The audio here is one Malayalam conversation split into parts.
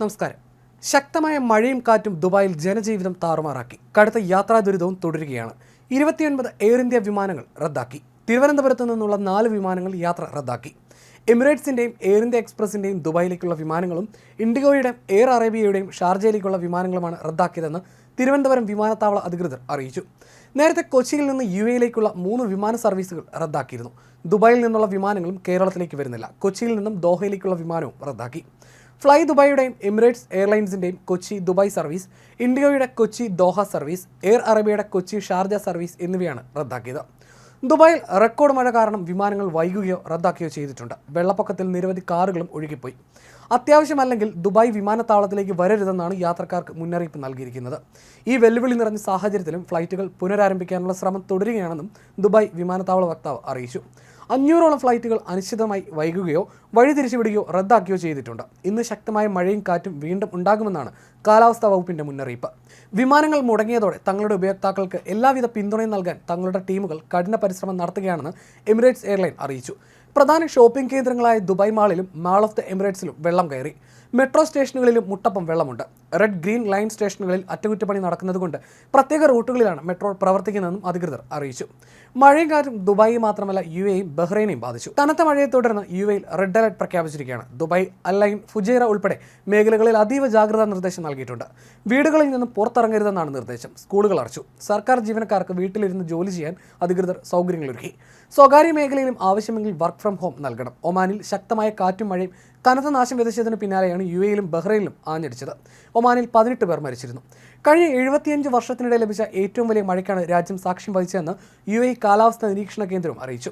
നമസ്കാരം. ശക്തമായ മഴയും കാറ്റും ദുബായിൽ ജനജീവിതം താറുമാറാക്കി. കടുത്ത യാത്രാ ദുരിതവും തുടരുകയാണ്. ഇരുപത്തിയൊൻപത് എയർ ഇന്ത്യ വിമാനങ്ങൾ റദ്ദാക്കി. തിരുവനന്തപുരത്ത് നിന്നുള്ള നാല് വിമാനങ്ങൾ യാത്ര റദ്ദാക്കി. എമിറേറ്റ്സിന്റെയും എയർ ഇന്ത്യ എക്സ്പ്രസിന്റെയും ദുബായിലേക്കുള്ള വിമാനങ്ങളും ഇൻഡിഗോയുടെയും എയർ അറേബ്യയുടെയും ഷാർജയിലേക്കുള്ള വിമാനങ്ങളുമാണ് റദ്ദാക്കിയതെന്ന് തിരുവനന്തപുരം വിമാനത്താവള അധികൃതർ അറിയിച്ചു. നേരത്തെ കൊച്ചിയിൽ നിന്ന് യു എയിലേക്കുള്ള മൂന്ന് വിമാന സർവീസുകൾ റദ്ദാക്കിയിരുന്നു. ദുബായിൽ നിന്നുള്ള വിമാനങ്ങളും കേരളത്തിലേക്ക് വരുന്നില്ല. കൊച്ചിയിൽ നിന്നും ദോഹയിലേക്കുള്ള വിമാനവും റദ്ദാക്കി. ഫ്ലൈ ദുബായിയുടെയും എമിറേറ്റ്സ് എയർലൈൻസിന്റെയും കൊച്ചി ദുബായ് സർവീസ് ഇൻഡിഗോയുടെ കൊച്ചി ദോഹ സർവീസ് എയർ അറേബ്യയുടെ കൊച്ചി ഷാർജ സർവീസ് എന്നിവയാണ് റദ്ദാക്കിയത്. ദുബായിൽ റെക്കോർഡ് മഴ കാരണം വിമാനങ്ങൾ വൈകുകയോ റദ്ദാക്കുകയോ ചെയ്തിട്ടുണ്ട്. വെള്ളപ്പൊക്കത്തിൽ നിരവധി കാറുകളും ഒഴുകിപ്പോയി. അത്യാവശ്യമല്ലെങ്കിൽ ദുബായ് വിമാനത്താവളത്തിലേക്ക് വരരുതെന്നാണ് യാത്രക്കാർക്ക് മുന്നറിയിപ്പ് നൽകിയിരിക്കുന്നത്. ഈ വെല്ലുവിളി നിറഞ്ഞ സാഹചര്യത്തിലും ഫ്ലൈറ്റുകൾ പുനരാരംഭിക്കാനുള്ള ശ്രമം തുടരുകയാണെന്നും ദുബായ് വിമാനത്താവള വക്താവ് അറിയിച്ചു. അഞ്ഞൂറോളം ഫ്ലൈറ്റുകൾ അനിശ്ചിതമായി വൈകുകയോ വഴിതിരിച്ചുവിടുകയോ റദ്ദാക്കുകയോ ചെയ്തിട്ടുണ്ട്. ഇന്ന് ശക്തമായ മഴയും കാറ്റും വീണ്ടും ഉണ്ടാകുമെന്നാണ് കാലാവസ്ഥാ വകുപ്പിന്റെ മുന്നറിയിപ്പ്. വിമാനങ്ങൾ മുടങ്ങിയതോടെ തങ്ങളുടെ ഉപയോക്താക്കൾക്ക് എല്ലാവിധ പിന്തുണയും നൽകാൻ തങ്ങളുടെ ടീമുകൾ കഠിന പരിശ്രമം നടത്തുകയാണെന്ന് എമിറേറ്റ്സ് എയർലൈൻ അറിയിച്ചു. പ്രധാന ഷോപ്പിംഗ് കേന്ദ്രങ്ങളായ ദുബായ് മാളിലും മാൾ ഓഫ് ദ എമിറേറ്റ്സിലും വെള്ളം കയറി. മെട്രോ സ്റ്റേഷനുകളിലും മുട്ടപ്പം വെള്ളമുണ്ട്. റെഡ് ഗ്രീൻ ലൈൻ സ്റ്റേഷനുകളിൽ അറ്റകുറ്റപ്പണി നടക്കുന്നതുകൊണ്ട് പ്രത്യേക റൂട്ടുകളിലാണ് മെട്രോ പ്രവർത്തിക്കുന്നതെന്നും അധികൃതർ അറിയിച്ചു. മഴയും കാറ്റും ദുബായി മാത്രമല്ല യു എയും ബഹ്റൈനെയും ബാധിച്ചു. കനത്ത മഴയെ തുടർന്ന് യു എയിൽ റെഡ് അലർട്ട് പ്രഖ്യാപിച്ചിരിക്കുകയാണ്. ദുബായ് അല്ലൈൻ ഫുജൈറ ഉൾപ്പെടെ മേഖലകളിൽ അതീവ ജാഗ്രതാ നിർദ്ദേശം നൽകിയിട്ടുണ്ട്. വീടുകളിൽ നിന്നും പുറത്തിറങ്ങരുതെന്നാണ് നിർദ്ദേശം. സ്കൂളുകൾ അടച്ചു. സർക്കാർ ജീവനക്കാർക്ക് വീട്ടിലിരുന്ന് ജോലി ചെയ്യാൻ അധികൃതർ സൗകര്യങ്ങളൊരുക്കി. സ്വകാര്യ മേഖലയിലും ആവശ്യമെങ്കിൽ വർക്ക് ഫ്രം ഹോം നൽകണം. ഒമാനിൽ ശക്തമായ കാറ്റും മഴയും കനത്ത നാശം വിതച്ചതിന് പിന്നാലെയാണ് യു എയിലും ബഹ്റൈനിലും ആഞ്ഞടിച്ചത്. ഒമാനിൽ പതിനെട്ട് പേർ മരിച്ചിരുന്നു. കഴിഞ്ഞ എഴുപത്തിയഞ്ച് വർഷത്തിനിടെ ലഭിച്ച ഏറ്റവും വലിയ മഴയ്ക്കാണ് രാജ്യം സാക്ഷ്യം വഹിച്ചതെന്ന് യു എ കാലാവസ്ഥാ നിരീക്ഷണ കേന്ദ്രം അറിയിച്ചു.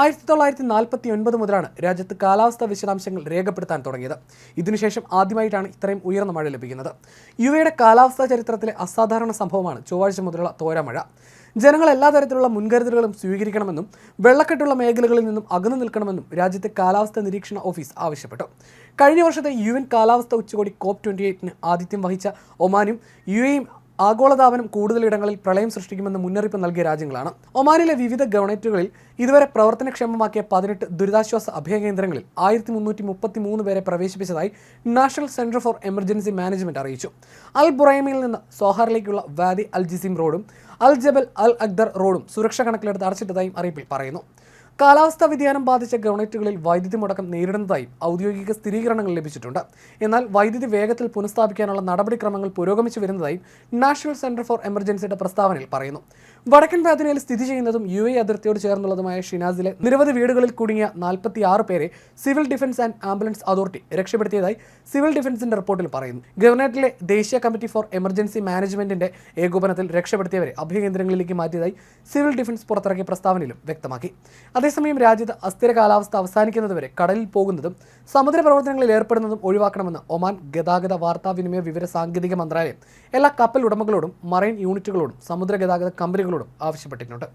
ആയിരത്തി തൊള്ളായിരത്തി നാൽപ്പത്തി ഒൻപത് മുതലാണ് രാജ്യത്ത് കാലാവസ്ഥാ വിശദാംശങ്ങൾ രേഖപ്പെടുത്താൻ തുടങ്ങിയത്. ഇതിനുശേഷം ആദ്യമായിട്ടാണ് ഇത്രയും ഉയർന്ന മഴ ലഭിക്കുന്നത്. യു എയുടെ കാലാവസ്ഥാ ചരിത്രത്തിലെ അസാധാരണ സംഭവമാണ് ചൊവ്വാഴ്ച മുതലുള്ള തോരാമഴ. ജനങ്ങൾ എല്ലാ തരത്തിലുള്ള മുൻകരുതലുകളും സ്വീകരിക്കണമെന്നും വെള്ളക്കെട്ടുള്ള മേഖലകളിൽ നിന്നും അകന്നു നിൽക്കണമെന്നും രാജ്യത്തെ കാലാവസ്ഥാ നിരീക്ഷണ ഓഫീസ് ആവശ്യപ്പെട്ടു. കഴിഞ്ഞ വർഷത്തെ യു എൻ കാലാവസ്ഥ ഉച്ചകോടി കോപ്പ് ട്വന്റി എയ്റ്റിന് ആതിഥ്യം വഹിച്ച ഒമാനും യു എയും ആഗോളതാപനം കൂടുതലിടങ്ങളിൽ പ്രളയം സൃഷ്ടിക്കുമെന്ന് മുന്നറിയിപ്പ് നൽകിയ രാജ്യങ്ങളാണ്. ഒമാനിലെ വിവിധ ഗവൺമെന്റുകളിൽ ഇതുവരെ പ്രവർത്തനക്ഷമമാക്കിയ പതിനെട്ട് ദുരിതാശ്വാസ അഭയകേന്ദ്രങ്ങളിൽ ആയിരത്തി മുന്നൂറ്റി മുപ്പത്തി മൂന്ന് പേരെ പ്രവേശിപ്പിച്ചതായി national centre for emergency management അറിയിച്ചു. അൽ ബുറൈമിൽ നിന്ന് സോഹാറിലേക്കുള്ള വാദി അൽ ജിസിം റോഡും അൽ ജബൽ അൽ അക്ദർ റോഡും സുരക്ഷ കണക്കിലെടുത്ത് അടച്ചിട്ടതായും അറിയിപ്പിൽ പറയുന്നു. കാലാവസ്ഥാ വ്യതിയാനം ബാധിച്ച ഗവൺമെന്റുകളിൽ വൈദ്യുതി മുടക്കം നേരിടുന്നതായി ഔദ്യോഗിക സ്ഥിരീകരണങ്ങൾ ലഭിച്ചിട്ടുണ്ട്. എന്നാൽ വൈദ്യുതി വേഗത്തിൽ പുനഃസ്ഥാപിക്കാനുള്ള നടപടിക്രമങ്ങൾ പുരോഗമിച്ചു വരുന്നതായി നാഷണൽ സെന്റർ ഫോർ എമർജൻസിയുടെ പ്രസ്താവനയിൽ പറയുന്നു. വടക്കൻ വേദനയിൽ സ്ഥിതി ചെയ്യുന്നതും യു എ അതിർത്തിയോട് ചേർന്നുള്ളതുമായ ഷിനാസിലെ നിരവധി വീടുകളിൽ കുടുങ്ങിയ നാൽപ്പത്തി ആറ് പേരെ civil defence and ambulance authority രക്ഷപ്പെടുത്തിയതായി civil ഡിഫൻസിന്റെ റിപ്പോർട്ടിൽ പറയുന്നു. ഗവർണറേറ്റിലെ ദേശീയ കമ്മിറ്റി ഫോർ എമർജൻസി മാനേജ്മെന്റിന്റെ ഏകോപനത്തിൽ രക്ഷപ്പെടുത്തിയവരെ അഭയകേന്ദ്രങ്ങളിലേക്ക് മാറ്റിയതായി സിവിൽ ഡിഫൻസ് പുറത്തിറക്കിയ പ്രസ്താവനയിലും വ്യക്തമാക്കി. അതേസമയം രാജ്യത്ത് അസ്ഥിര കാലാവസ്ഥ അവസാനിക്കുന്നതുവരെ കടലിൽ പോകുന്നതും സമുദ്ര പ്രവർത്തനങ്ങളിൽ ഏർപ്പെടുന്നതും ഒഴിവാക്കണമെന്ന് ഒമാൻ ഗതാഗത വാർത്താവിനിമയ വിവര സാങ്കേതിക മന്ത്രാലയം എല്ലാ കപ്പൽ ഉടമകളോടും മറൈൻ യൂണിറ്റുകളോടും സമുദ്ര ഗതാഗത കമ്പനികളോടും ആവശ്യപ്പെട്ടിട്ടുണ്ട്.